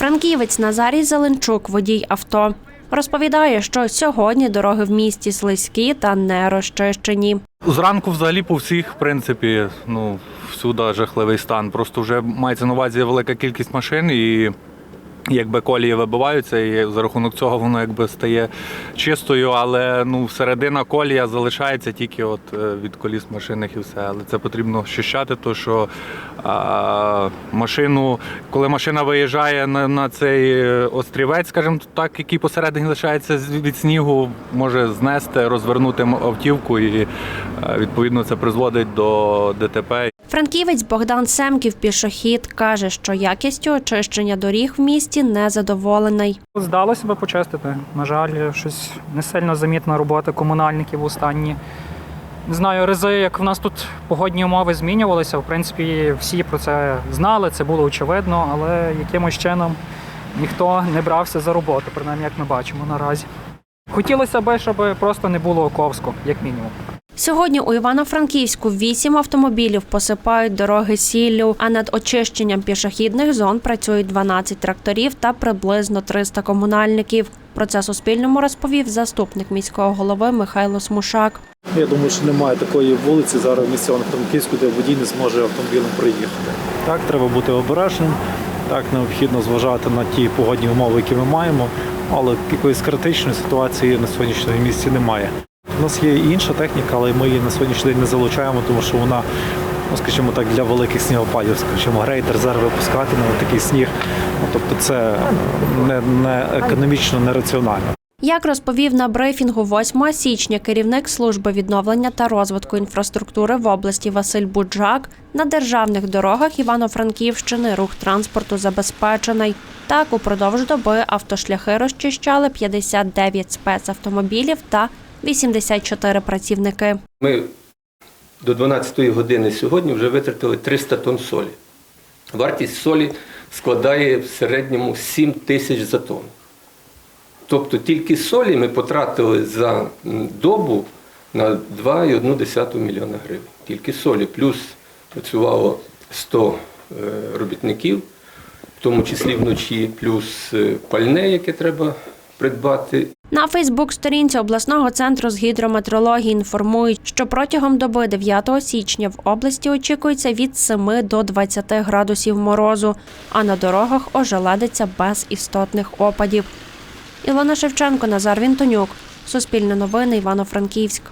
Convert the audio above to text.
Франківець Назарій Зеленчук, водій авто. Розповідає, що сьогодні дороги в місті слизькі та не розчищені. Зранку взагалі по всіх, в принципі, ну, всюди жахливий стан. Просто вже мається на увазі велика кількість машин і якби колії вибиваються, і за рахунок цього воно якби стає чистою, але ну, середина колія залишається тільки от е, від коліс машинних і все. Але це потрібно щищати, то що а, машину, коли машина виїжджає на, на цей е, острівець, скажімо так, який посередині лишається від снігу, може знести, розвернути автівку, і е, відповідно це призводить до ДТП. Франківець Богдан Семків, пішохід, каже, що якістю очищення доріг в місті не задоволений. Здало себе почистити. На жаль, щось не сильно замітна робота комунальників останні. Не знаю, рази, як в нас тут погодні умови змінювалися. В принципі, всі про це знали, це було очевидно, але якимось чином ніхто не брався за роботу, принаймні як ми бачимо наразі. Хотілося б, щоб просто не було ковсько, як мінімум. Сьогодні у Івано-Франківську вісім автомобілів посипають дороги сіллю, а над очищенням пішохідних зон працюють 12 тракторів та приблизно 300 комунальників. Про це Суспільному розповів заступник міського голови Михайло Смушак. Я думаю, що немає такої вулиці зараз в місті Івано-Франківську, де водій не зможе автомобілем проїхати. Так, треба бути обережним. Так, необхідно зважати на ті погодні умови, які ми маємо, але якоїсь критичної ситуації на сьогоднішньому місці немає. У нас є інша техніка, але ми її на сьогоднішній день не залучаємо, тому що вона, ну скажімо так, для великих снігопадів, скажімо, грейтер зараз випускати на такий сніг. Ну, тобто це не, не економічно нераціонально. Як розповів на брифінгу 8 січня керівник служби відновлення та розвитку інфраструктури в області Василь Буджак, на державних дорогах Івано-Франківщини рух транспорту забезпечений. Так, упродовж доби автошляхи розчищали 59 спецавтомобілів та 84 працівники. Ми до 12 години сьогодні вже витратили 300 тонн солі. Вартість солі складає в середньому 7 тисяч за тонн. Тобто тільки солі ми потратили за добу на 2,1 мільйона гривень. Тільки солі. Плюс працювало 100 е, робітників, в тому числі вночі, плюс е, пальне, яке треба придбати, На Фейсбук-сторінці обласного центру з гідрометеорології інформують, що протягом доби 9 січня в області очікується від 7 до 20 градусів морозу, а на дорогах ожеледиться без істотних опадів. Ілона Шевченко, Назар Вінтонюк. Суспільне новини Івано-Франківськ.